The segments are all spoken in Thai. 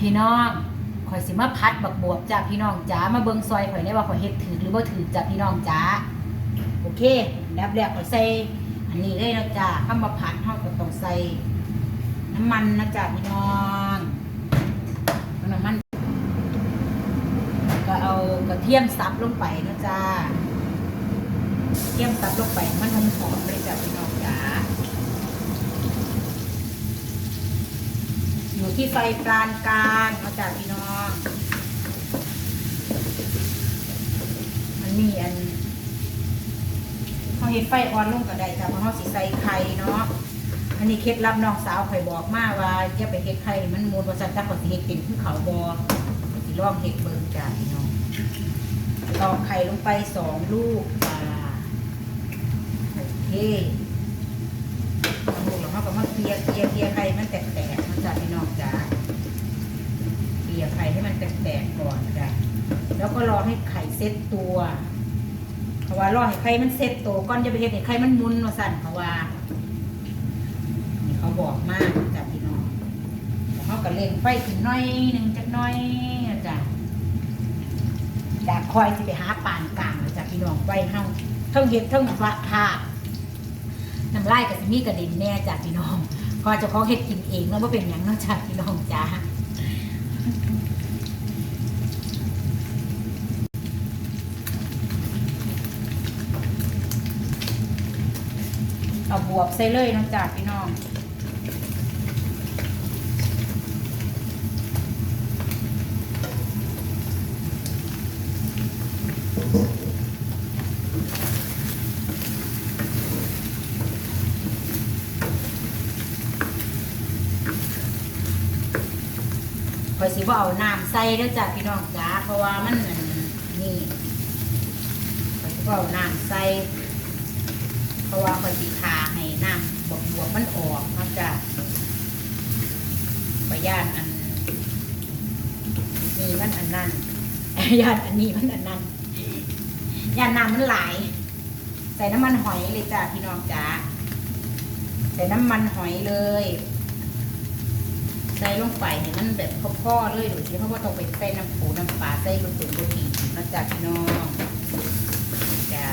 พี่น้องข่อยสิมาพัดบักบวบจ้าพี่น้องจ๋ามาเบิ่งซอยข่อยได้ว่าข่อยเฮ็ดถือหรือบ่ถือจ้าพี่น้องจ๋าโอเคดับแรกข่อยใส่อันนี้เลยนะจ้าข้ามาผัดเฮาก็ต้องใส่น้ำมันนะจ้าพี่น้องน้ำมัน ก็เอากระเทียมสับลงไปนะจ้ากระเทียมสับลงไปมันหอมหอมๆเลยจ้าพี่น้องจ๋า อยู่ที่ไฟปานกลางนะจ้าพี่น้องมันมีอันเขาเห็ดไฟอ่อนลงก็ได้จ้าเพราะเขาสิใส่ไข่เนาะอันนี้เคล็ดลับน้องสาวข่อยบอกมาว่าอย่าไปเฮ็ดไข่มันมูลว่าซั่นถ้าคนสิเฮ็ดเป็นคือเขาบอสิลองเฮ็ดเบิ่งจ้าพี่น้องตอกไข่ลงไปสองลูกจ้าโอเคลูกแล้วเขาก็มาเคลียร์เคลียร์เคลียร์ไข่มันแต่กๆมันจ้าพี่น้องจ้าเคลียร์ไข่ให้ แกๆก่อนจ้ะแล้วก็รอให้ไข่เซ็ตตัว เพราะว่ารอให้ไข่มันเซ็ตตัวก่อนจะไปเห็นให้ไข่มันมุนมาสั่นเพราะว่านี่เขาบอกมากจ้ะพี่น้องเขาก็เล่งไฟขึ้นน้อยหนึ่งจักน้อยจ้ะจากคอยสิไปหาปานกลางจากพี่น้องไว้เฮาเท่งเห็ดเท่งฟ้าทาน้ำลายกับสมีกระด็นแน่จากพี่น้องพอเจะเของเห็ดกินเองแล้วว่าเป็นอย่างเนอกจากพี่น้องจ้า เอาบวบใส่เลยน้องจากพี่น้องขอยสิว่าเอาน้ำใส่เด้อจ้ะพี่น้องจ้าเพราะว่ามันนี่ขอยสิว่าเอาน้ำใส่ เพราะว่าข่อยสิทาให้น้ำบวบวมันออกเนาะจ้ะข่อยย่านอันนี้มันอันนั้นย่านอันนี้มันอันนั้นย่านน้ำมันไหลใส่น้ำมันหอยเลยจ้ะพี่น้องจ้าใส่น้ำมันหอยเลย ใส่ลงไปให้มันแบบพ่อๆเลยโดยที่เขาว่าต้องไปใส่น้ำปูน้ำปลาใส่ลูกตุ๋นลูกผีนะจ๊ะพี่น้องจ้า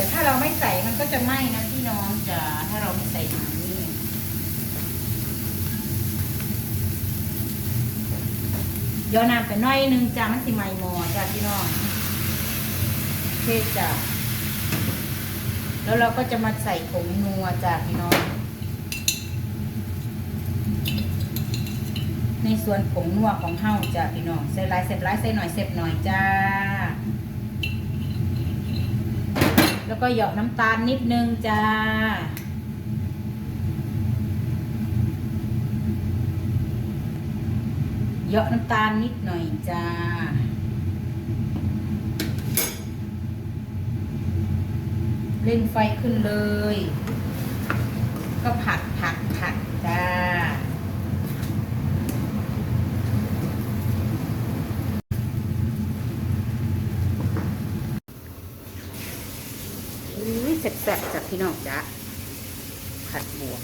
แต่ถ้าเราไม่ใส่มันก็จะไหม้นะพี่น้องจ้าถ้าเราไม่ใส่น้ำนี่ย้อนน้ำไปหน้อยนึงจ้ามันสิไหม้หมอจ้าพี่น้องเทจ้าแล้วเราก็จะมาใส่ผงนัวจ้ะพี่น้อง ในส่วนผงนัวของเฮาจ้ะพี่น้องใส่หลายเสร็จหลายใส่หน่อยเสร็จหน่อยจ้า แล้วก็หยอกน้ำตาลนิดนึงจ้า เหยาะน้ำตาลนิดหน่อยจ้าเร่งไฟขึ้นเลย ก็ผัดผัดผัดจ้า อุ้ย แซ่บๆจากพี่น้องจ้ะผัดบวก